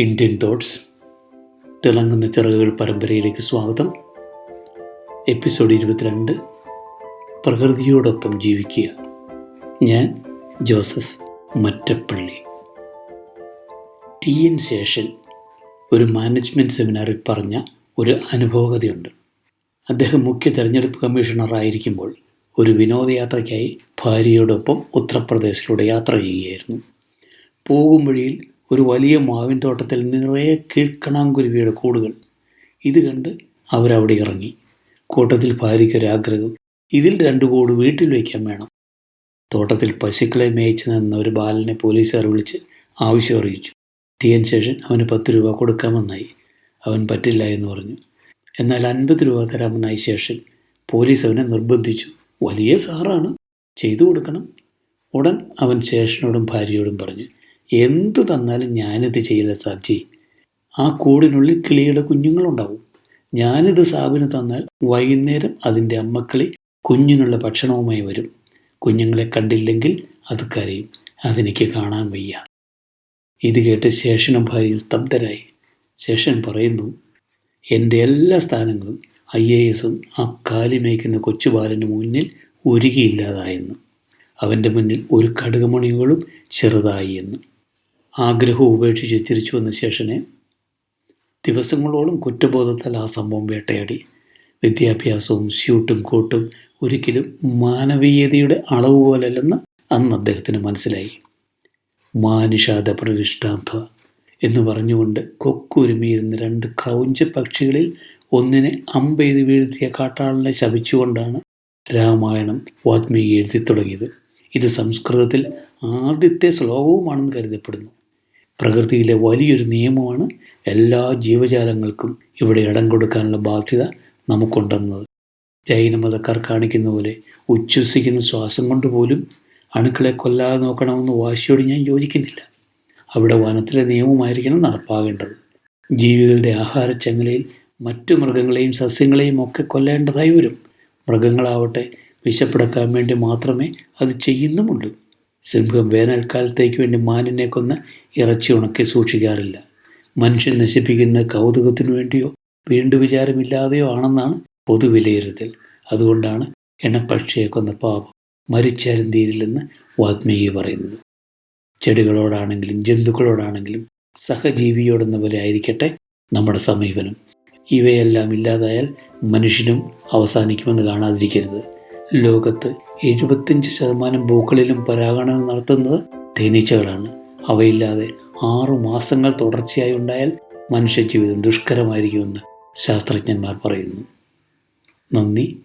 Indian thoughts തിളങ്ങുന്ന ചിറകുകൾ പരമ്പരയിലേക്ക് സ്വാഗതം. എപ്പിസോഡ് ഇരുപത്തിരണ്ട്. പ്രകൃതിയോടൊപ്പം ജീവിക്കുക. ഞാൻ Joseph Mattappally. T N Seshan ഒരു മാനേജ്മെന്റ് സെമിനാറിൽ പറഞ്ഞ ഒരു അനുഭവകതയുണ്ട് അദ്ദേഹം മുഖ്യ തെരഞ്ഞെടുപ്പ് കമ്മീഷണറായിരിക്കുമ്പോൾ ഒരു വിനോദയാത്രയ്ക്കായി ഭാര്യയോടൊപ്പം ഉത്തർപ്രദേശിലൂടെ യാത്ര ചെയ്യുകയായിരുന്നു. പോകും വഴിയിൽ ഒരു വലിയ മാവിൻ തോട്ടത്തിൽ നിറയെ കീഴ്ക്കണാങ്കുരുവിയുടെ കൂടുകൾ. ഇത് കണ്ട് അവരവിടെ ഇറങ്ങി. കൂട്ടത്തിൽ ഭാര്യയ്ക്കൊരാഗ്രഹം ഇതിൽ രണ്ടു കൂട് വീട്ടിൽ വയ്ക്കാൻ വേണം. തോട്ടത്തിൽ പശുക്കളെ മേയിച്ചു നിന്ന ഒരു ബാലനെ പോലീസുകാർ വിളിച്ച് ആവശ്യം അറിയിച്ചു. ടി എൻ ശേഷൻ അവന് പത്ത് രൂപ കൊടുക്കാമെന്നായി. അവൻ പറ്റില്ല എന്ന് പറഞ്ഞു. എന്നാൽ അൻപത് രൂപ തരാമെന്നായി ശേഷൻ പോലീസ് അവനെ നിർബന്ധിച്ചു. വലിയ സാറാണ്. ചെയ്തു കൊടുക്കണം. ഉടൻ അവൻ ശേഷനോടും ഭാര്യയോടും പറഞ്ഞു. എന്ത് തന്നാലും ഞാനിത് ചെയ്യില്ല സാബ്ജി ആ കൂടിനുള്ളിൽ കിളിയുടെ കുഞ്ഞുങ്ങളുണ്ടാവും. ഞാനിത് സാബിന് തന്നാൽ വൈകുന്നേരം അതിന്റെ അമ്മക്കിളി കുഞ്ഞിനുള്ള ഭക്ഷണവുമായി വരും. കുഞ്ഞുങ്ങളെ കണ്ടില്ലെങ്കിൽ അത് കരയും. അതെനിക്ക് കാണാൻ വയ്യ. ഇത് കേട്ട് ശേഷനും ഭാര്യയും സ്തബ്ധരായി. ശേഷൻ പറയുന്നു എന്റെ എല്ലാ സ്ഥാനങ്ങളും ഐ എ എസും ആ കാലി മേയ്ക്കുന്ന കൊച്ചുബാലന് മുന്നിൽ ഒരുകിയില്ലാതായെന്ന്. അവന്റെ മുന്നിൽ ഒരു കടുകുമണികളും ചെറുതായി എന്ന്. ആഗ്രഹം ഉപേക്ഷിച്ച് തിരിച്ചു വന്ന ശേഷനെ ദിവസങ്ങളോളം കുറ്റബോധത്താൽ ആ സംഭവം വേട്ടയാടി. വിദ്യാഭ്യാസവും സ്യൂട്ടും കോട്ടും ഒരിക്കലും മാനവീയതയുടെ അളവ് പോലല്ലെന്ന് അന്ന് അദ്ദേഹത്തിന് മനസ്സിലായി. മാനുഷാദ പ്രതിഷ്ഠാന്ത എന്ന് പറഞ്ഞുകൊണ്ട് കൊക്കുരുമിയിരുന്ന രണ്ട് കൗഞ്ച പക്ഷികളിൽ ഒന്നിനെ അമ്പെയ്ത് വീഴ്ത്തിയ കാട്ടാളനെ ശപിച്ചുകൊണ്ടാണ് രാമായണം വാത്മീകി എഴുതി തുടങ്ങിയത്. ഇത് സംസ്കൃതത്തിൽ ആദ്യത്തെ ശ്ലോകവുമാണെന്ന് കരുതപ്പെടുന്നു. പ്രകൃതിയിലെ വലിയൊരു നിയമമാണ് എല്ലാ ജീവജാലങ്ങൾക്കും ഇവിടെ ഇടം കൊടുക്കാനുള്ള ബാധ്യത നമുക്കുണ്ടെന്നത്. ജൈനമതക്കാർ കാണിക്കുന്ന പോലെ ഉച്ഛ്വസിക്കുന്ന ശ്വാസം കൊണ്ട് പോലും അണുക്കളെ കൊല്ലാതെ നോക്കണമെന്ന് വാശിയോട് ഞാൻ യോജിക്കുന്നില്ല. അവിടെ വനത്തിലെ നിയമമായിരിക്കണം നടപ്പാകേണ്ടത്. ജീവികളുടെ ആഹാരച്ചങ്ങലയിൽ മറ്റു മൃഗങ്ങളെയും സസ്യങ്ങളെയും ഒക്കെ കൊല്ലേണ്ടതായി വരും. മൃഗങ്ങളാവട്ടെ വിശപ്പെടുക്കാൻ വേണ്ടി മാത്രമേ അത് ചെയ്യുന്നുമുള്ളൂ. സിംഹം വേനൽക്കാലത്തേക്ക് വേണ്ടി മാനിനെ കൊന്ന് ഇറച്ചി ഉണക്കി സൂക്ഷിക്കാറില്ല. മനുഷ്യൻ നശിപ്പിക്കുന്ന കൗതുകത്തിനു വേണ്ടിയോ വീണ്ടു വിചാരമില്ലാതെയോ ആണെന്നാണ് പൊതുവിലയിരുത്തൽ. അതുകൊണ്ടാണ് എണപ്പക്ഷിയെ കൊന്ന പാപം മരിച്ചാലും തീരില്ലെന്ന് വാത്മീകി പറയുന്നത്. ചെടികളോടാണെങ്കിലും ജന്തുക്കളോടാണെങ്കിലും സഹജീവിയോടെന്ന പോലെ ആയിരിക്കട്ടെ നമ്മുടെ സമീപനം. ഇവയെല്ലാം ഇല്ലാതായാൽ മനുഷ്യനും അവസാനിക്കുമെന്ന് കാണാതിരിക്കരുത്. ലോകത്ത് എഴുപത്തഞ്ച് ശതമാനം പൂക്കളിലും പരാഗണം നടത്തുന്നത് തേനീച്ചകളാണ്. അവയില്ലാതെ ആറു മാസങ്ങൾ തുടർച്ചയായി ഉണ്ടായാൽ മനുഷ്യജീവിതം ദുഷ്കരമായിരിക്കുമെന്ന് ശാസ്ത്രജ്ഞന്മാർ പറയുന്നു. നന്ദി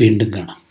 വീണ്ടും കാണാം.